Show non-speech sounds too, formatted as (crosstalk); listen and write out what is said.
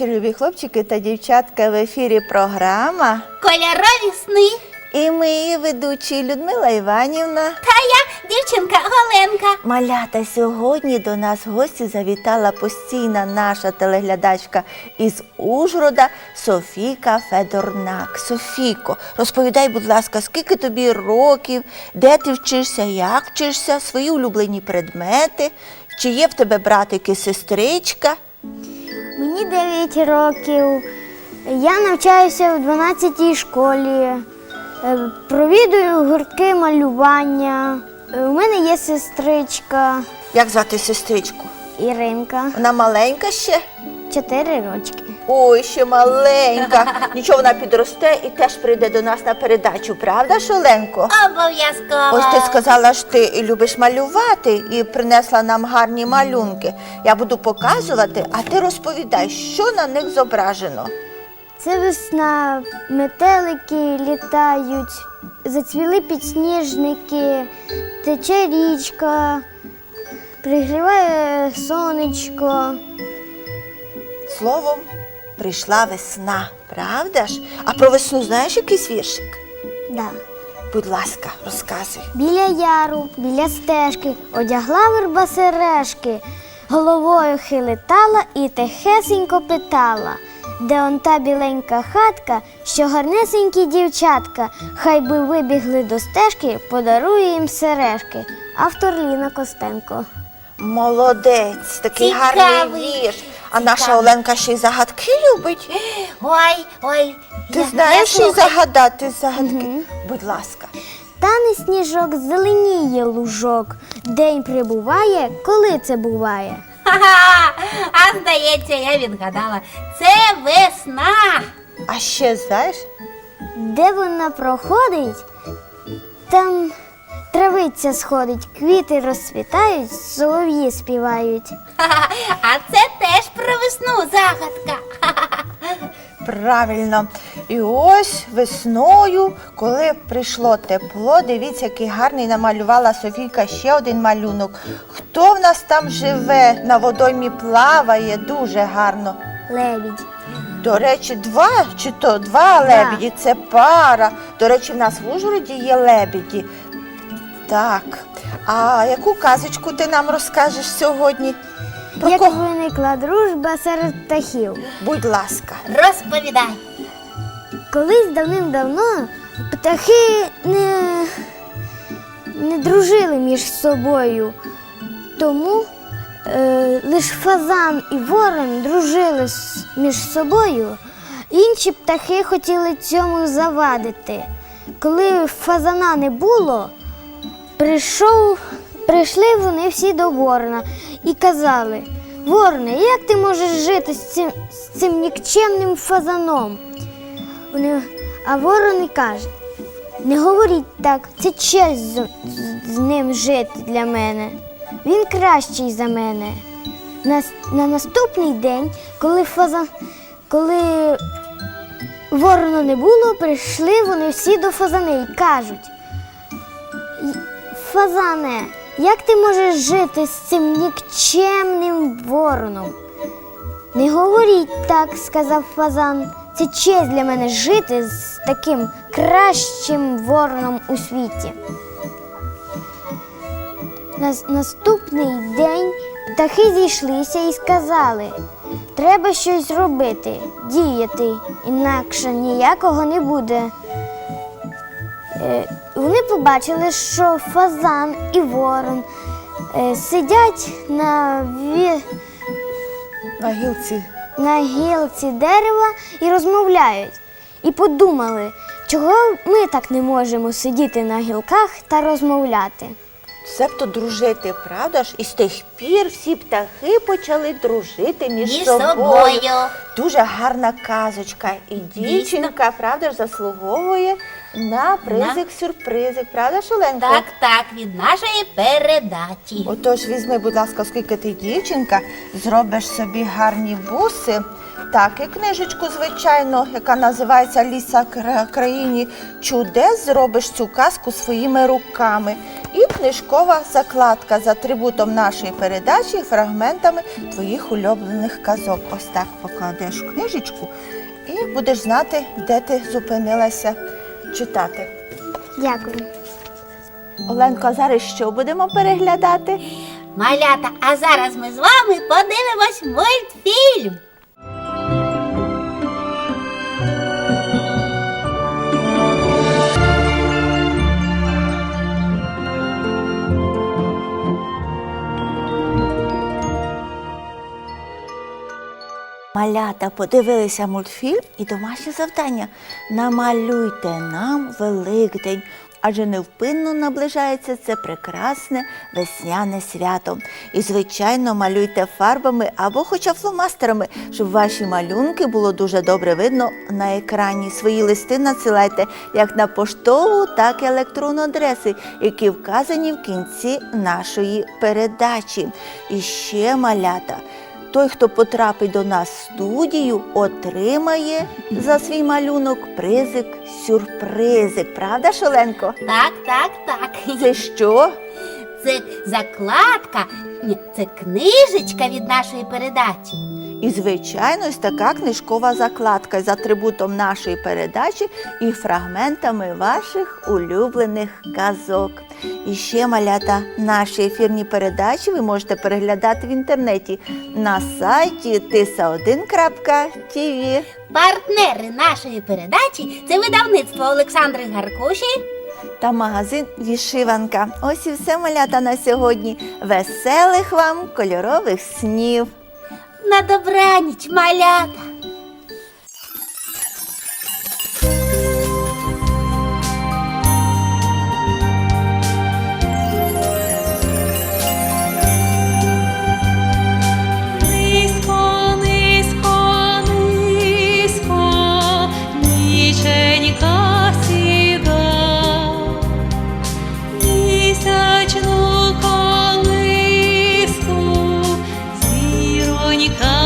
Вечір, любі хлопчики та дівчатка. В ефірі програма. Кольорові сни. І ми, її ведучі Людмила Іванівна. Та я дівчинка Оленка. Малята, сьогодні до нас в гості завітала постійна наша телеглядачка із Ужгорода Софійка Федорнак. Софійко, розповідай, будь ласка, скільки тобі років, де ти вчишся, як вчишся, свої улюблені предмети, чи є в тебе братик і сестричка? Мені 9 років. Я навчаюся в 12 школі. Е, Провідую гуртки малювання. Е, У мене є сестричка Як звати сестричку? Іринка, Вона маленька ще? Чотири рочки. Ой, ще маленька. Нічого вона підросте і теж прийде до нас на передачу, правда, ж, Оленко? Обов'язково. Ось ти сказала, що ти любиш малювати і принесла нам гарні малюнки. Я буду показувати, а ти розповідай, що на них зображено. Це весна, метелики літають, зацвіли підсніжники, тече річка, пригріває сонечко. Словом, прийшла весна, правда ж? А про весну знаєш якийсь віршик? Да. Будь ласка, розказуй. Біля яру, біля стежки, одягла верба сережки, головою хилитала і тихесенько питала, де он та біленька хатка, що гарнесенькі дівчатка, хай би вибігли до стежки, подарує їм сережки. Автор Ліна Костенко. Молодець, такий Цікавий. гарний вірш. А наша Оленка ще й загадки любить. Ой, ой. Ти я- знаєш і слухаю. загадати загадки? Будь ласка. Тане сніжок, зеленіє лужок. День прибуває, коли це буває. Ха-ха! А здається, я відгадала. Це весна. А ще знаєш? Де вона проходить, там травиця сходить, квіти розцвітають, солов'ї співають. (laughs) А це теж про весну загадка. (laughs) Правильно. І ось весною, коли прийшло тепло, дивіться, який гарний намалювала Софійка ще один малюнок. Хто в нас там живе, на водоймі плаває, дуже гарно. Лебідь. До речі, два чи то два лебіді, це пара. До речі, в нас в Ужгороді є лебіді. Так. А яку казочку ти нам розкажеш сьогодні? Про Як кого? виникла дружба серед птахів. Будь ласка. Розповідай. Колись давним-давно птахи не, не дружили між собою. Тому е, лише фазан і ворон дружили с- між собою. Інші птахи хотіли цьому завадити. Коли фазана не було, прийшов, прийшли вони всі до ворона і казали: Ворне, як ти можеш жити з цим, з цим нікчемним фазаном? Вони, а ворон і каже: не говоріть так, це честь з, з- з ним жити для мене. Він кращий за мене. На, на наступний день, коли фазан, коли ворона не було, прийшли вони всі до фазани і кажуть. «Й- Фазане, як ти можеш жити з цим нікчемним вороном? Не говоріть так, сказав фазан. Це честь для мене жити з таким кращим вороном у світі. Нас- наступний день птахи зійшлися і сказали: треба щось робити, діяти, інакше ніякого не буде. Вони побачили, що фазан і ворон е, сидять на, ві... На гілці на гілці дерева і розмовляють. І подумали, чого ми так не можемо сидіти на гілках та розмовляти. Себто дружити, правда ж? І з тих пір всі птахи почали дружити між, Між собою. Дуже гарна казочка. І дівчинка, правда ж, заслуговує на призик сюрпризик, правда, ж, Так, так, від нашої передачі. Отож, візьми, будь ласка, оскільки ти дівчинка, зробиш собі гарні буси. Так, і книжечку, звичайно, яка називається Ліса кра- країні чудес, зробиш цю казку своїми руками. І книжкова закладка з атрибутом нашої передачі і фрагментами твоїх улюблених казок. Ось так покладеш в книжечку і будеш знати, де ти зупинилася читати. Дякую. Оленко, а зараз що будемо переглядати? Малята, а зараз ми з вами подивимось мультфільм. Малята подивилися мультфільм і домашнє завдання. Намалюйте нам Великдень, адже невпинно наближається це прекрасне весняне свято. І, звичайно, малюйте фарбами або хоча фломастерами, щоб ваші малюнки було дуже добре видно на екрані. Свої листи надсилайте як на поштову, так і електронну адреси, які вказані в кінці нашої передачі. І ще малята. Той, хто потрапить до нас в студію, отримає за свій малюнок призик сюрпризик. Правда, Шоленко? Так, так, так. Це що? Це закладка, ні, це книжечка від нашої передачі. І, звичайно, ось така книжкова закладка з атрибутом нашої передачі і фрагментами ваших улюблених казок. І ще малята наші ефірні передачі ви можете переглядати в інтернеті на сайті tisa1.tv. Партнери нашої передачі це видавництво Олександри Гаркуші. та магазин Вішиванка. Ось і все малята на сьогодні. Веселих вам кольорових снів! На добраніч, малята! Моніка.